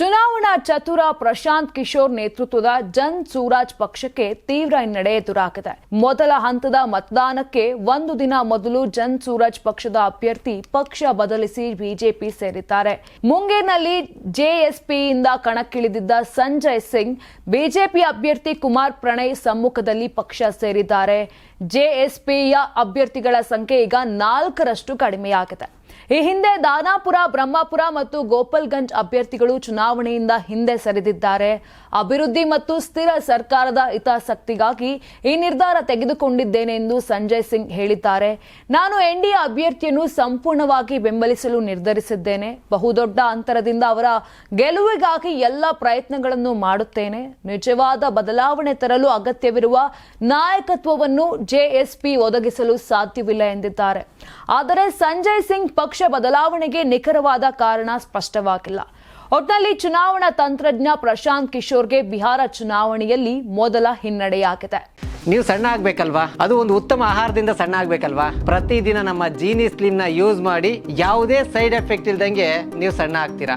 ಚುನಾವಣಾ ಚತುರ ಪ್ರಶಾಂತ್ ಕಿಶೋರ್ ನೇತೃತ್ವದ ಜನ್ ಸೂರಾಜ್ ಪಕ್ಷಕ್ಕೆ ತೀವ್ರ ಹಿನ್ನಡೆ ಎದುರಾಗಿದೆ. ಮೊದಲ ಹಂತದ ಮತದಾನಕ್ಕೆ ಒಂದು ದಿನ ಮೊದಲು ಜನ್ ಸೂರಾಜ್ ಪಕ್ಷದ ಅಭ್ಯರ್ಥಿ ಪಕ್ಷ ಬದಲಿಸಿ ಬಿಜೆಪಿ ಸೇರಿದ್ದಾರೆ. ಮುಂಗೇರ್ನಲ್ಲಿ ಜೆಎಸ್ಪಿಯಿಂದ ಕಣಕ್ಕಿಳಿದಿದ್ದ ಸಂಜಯ್ ಸಿಂಗ್, ಬಿಜೆಪಿ ಅಭ್ಯರ್ಥಿ ಕುಮಾರ್ ಪ್ರಣಯ್ ಸಮ್ಮುಖದಲ್ಲಿ ಪಕ್ಷ ಸೇರಿದ್ದಾರೆ. ಜೆಎಸ್ಪಿಯ ಅಭ್ಯರ್ಥಿಗಳ ಸಂಖ್ಯೆ ಈಗ ನಾಲ್ಕರಷ್ಟು ಕಡಿಮೆಯಾಗಿದೆ. ಈ ಹಿಂದೆ ದಾನಾಪುರ, ಬ್ರಹ್ಮಪುರ ಮತ್ತು ಗೋಪಾಲ್ಗಂಜ್ ಅಭ್ಯರ್ಥಿಗಳು ಚುನಾವಣೆಯಿಂದ ಹಿಂದೆ ಸರಿದಿದ್ದಾರೆ. ಅಭಿವೃದ್ಧಿ ಮತ್ತು ಸ್ಥಿರ ಸರ್ಕಾರದ ಹಿತಾಸಕ್ತಿಗಾಗಿ ಈ ನಿರ್ಧಾರ ತೆಗೆದುಕೊಂಡಿದ್ದೇನೆ ಎಂದು ಸಂಜಯ್ ಸಿಂಗ್ ಹೇಳಿದ್ದಾರೆ. ನಾನು ಎನ್ಡಿಎ ಅಭ್ಯರ್ಥಿಯನ್ನು ಸಂಪೂರ್ಣವಾಗಿ ಬೆಂಬಲಿಸಲು ನಿರ್ಧರಿಸಿದ್ದೇನೆ. ಬಹುದೊಡ್ಡ ಅಂತರದಿಂದ ಅವರ ಗೆಲುವಿಗಾಗಿ ಎಲ್ಲ ಪ್ರಯತ್ನಗಳನ್ನು ಮಾಡುತ್ತೇನೆ. ನಿಜವಾದ ಬದಲಾವಣೆ ತರಲು ಅಗತ್ಯವಿರುವ ನಾಯಕತ್ವವನ್ನು ಜೆಎಸ್ಪಿ ಒದಗಿಸಲು ಸಾಧ್ಯವಿಲ್ಲ ಎಂದಿದ್ದಾರೆ. ಆದರೆ ಸಂಜಯ್ ಸಿಂಗ್ ಪಕ್ಷ ಬದಲಾವಣೆಗೆ ನಿಖರವಾದ ಕಾರಣ ಸ್ಪಷ್ಟವಾಗಿಲ್ಲ. ಒಟ್ನಲ್ಲಿ ಚುನಾವಣಾ ತಂತ್ರಜ್ಞ ಪ್ರಶಾಂತ್ ಕಿಶೋರ್ಗೆ ಬಿಹಾರ ಚುನಾವಣೆಯಲ್ಲಿ ಮೊದಲ ಹಿನ್ನಡೆಯಾಗಿದೆ. ನೀವು ಸಣ್ಣ ಆಗ್ಬೇಕಲ್ವಾ? ಅದು ಒಂದು ಉತ್ತಮ ಆಹಾರದಿಂದ ಸಣ್ಣ ಆಗ್ಬೇಕಲ್ವಾ? ಪ್ರತಿದಿನ ನಮ್ಮ ಜೀನಿ ಸ್ಲಿಮ್ನ ಯೂಸ್ ಮಾಡಿ ಯಾವುದೇ ಸೈಡ್ ಎಫೆಕ್ಟ್ ಇಲ್ದಂಗೆ ನೀವು ಸಣ್ಣ ಆಗ್ತೀರಾ?